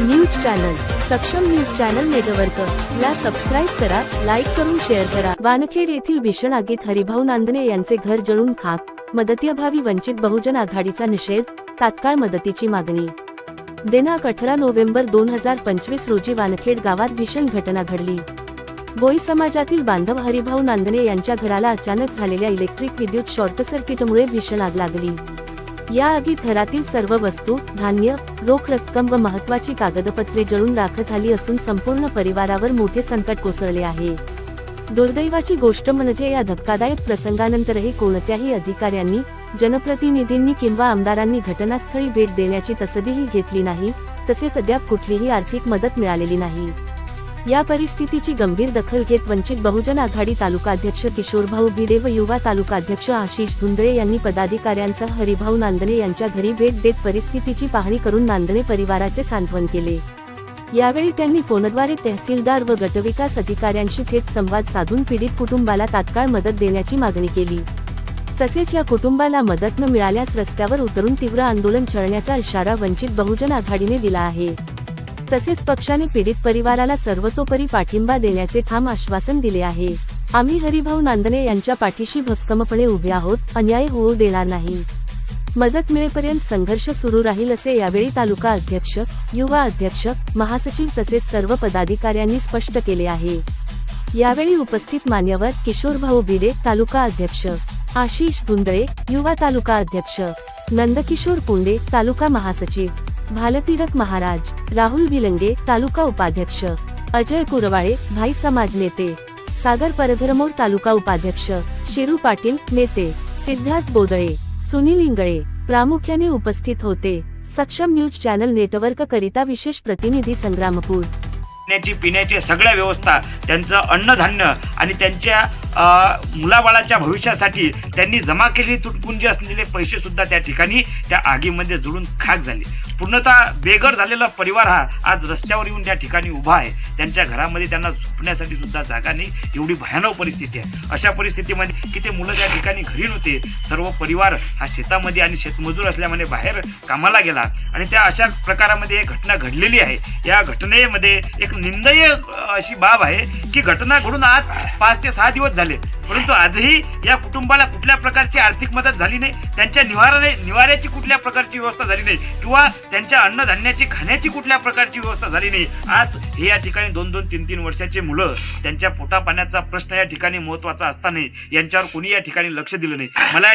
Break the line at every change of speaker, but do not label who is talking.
News channel Saksham news channel network. ला subscribe करा like करून शेअर करा. वानखेड येथील भीषण आगीत हरिभाऊ नांदणे यांचे घर जळून खाक. मदतीअभावी वंचित बहुजन आघाडीचा निषेध तात्काळ मदतीची मागणी. दिनांक अठरा नोव्हेंबर दोन हजार पंचवीस रोजी वानखेड गावात भीषण घटना घडली. बोई समाजातील बांधव हरिभाऊ नांदणे यांच्या घराला अचानक झालेल्या इलेक्ट्रिक विद्युत शॉर्ट सर्किटमुळे भीषण आग लागली. या आगीत घरातील सर्व वस्तू धान्य रोख रक्कम व महत्वाची कागदपत्रे जळून राख झाली असून संपूर्ण परिवारावर मोठे संकट कोसळले आहे. दुर्दैवाची गोष्ट म्हणजे या धक्कादायक प्रसंगानंतरही कोणत्याही अधिकाऱ्यांनी जनप्रतिनिधींनी किंवा आमदारांनी घटनास्थळी भेट देण्याची तसदीही घेतली नाही तसेच अद्याप कुठलीही आर्थिक मदत मिळालेली नाही. या परिस्थितीची गंभीर दखल घेत वंचित बहुजन आघाडी तालुकाध्यक्ष किशोरभाऊ भिडे व युवा तालुकाध्यक्ष आशिष धुंदळे यांनी पदाधिकाऱ्यांसह हरिभाऊ नांदणे यांच्या घरी भेट देत परिस्थितीची पाहणी करून नांदणे परिवाराचे सांत्वन केले. यावेळी त्यांनी फोनद्वारे तहसीलदार व गटविकास अधिकाऱ्यांशी थेट संवाद साधून पीडित कुटुंबाला तात्काळ मदत देण्याची मागणी केली. तसेच या कुटुंबाला मदत न मिळाल्यास रस्त्यावर उतरून तीव्र आंदोलन छळण्याचा इशारा वंचित बहुजन आघाडीने दिला आहे. तसेच पक्षाने पीडित परिवाराला सर्वतोपरी पाठिंबा देण्याचे ठाम आश्वासन दिले आहे. आम्ही हरिभाऊ नांदणे यांच्या पाठीशी भक्कमपणे उभे आहोत अन्याय होऊ देणार नाही. मदत मिळेपर्यंत संघर्ष सुरू राहील असे यावेळी तालुका अध्यक्ष युवा अध्यक्ष महासचिव तसेच सर्व पदाधिकाऱ्यांनी स्पष्ट केले आहे. यावेळी उपस्थित मान्यवर किशोर भाऊ बिडे तालुका अध्यक्ष आशिष गुंदळे युवा तालुका अध्यक्ष नंदकिशोर पुंडे तालुका महासचिव भालतिडक महाराज राहुल भिलंगे तालुका उपाध्यक्ष अजय कुरवाळे भाई समाज नेते सागर परधरमोर तालुका उपाध्यक्ष शेरू पाटील नेते सिद्धार्थ बोदळे सुनील इंगळे प्रामुख्याने उपस्थित होते. सक्षम न्यूज चॅनल नेटवर्क करिता विशेष प्रतिनिधी संग्रामपूर.
पिण्याची सगळ्या व्यवस्था त्यांचं अन्नधान्य आणि त्यांच्या मुलाबाळाच्या भविष्यासाठी त्यांनी जमा केलेली तुटपुंजी असलेले पैसे सुद्धा त्या ठिकाणी त्या आगीमध्ये जुळून खाक झाले. पूर्णतः बेघर झालेला परिवार हा आज रस्त्यावर येऊन त्या ठिकाणी उभा आहे. त्यांच्या घरामध्ये त्यांना झोपण्यासाठी सुद्धा जागा नाही. एवढी भयानक परिस्थिती आहे. अशा परिस्थितीमध्ये की ते मुलं त्या ठिकाणी घरी नव्हते. सर्व परिवार हा शेतामध्ये आणि शेतमजूर असल्यामुळे बाहेर कामाला गेला. आणि त्या अशा प्रकारामध्ये एक घटना घडलेली आहे. या घटनेमध्ये एक निंदनीय अशी बाब आहे की घटना घडून आज पाच ते सहा दिवस झाले. परंतु आजही या कुटुंबाला कुठल्या प्रकारची आर्थिक मदत झाली नाही त्यांच्या निवाराने निवाऱ्याची कुठल्या प्रकारची व्यवस्था झाली नाही किंवा त्यांच्या अन्नधान्याची खाण्याची कुठल्या प्रकारची व्यवस्था झाली नाही. आज हे या ठिकाणी दोन दोन तीन तीन वर्षाचे मुलं त्यांच्या पोटापाण्याचा प्रश्न या ठिकाणी महत्त्वाचा असताना यांच्यावर कोणी या ठिकाणी लक्ष दिलं नाही. मला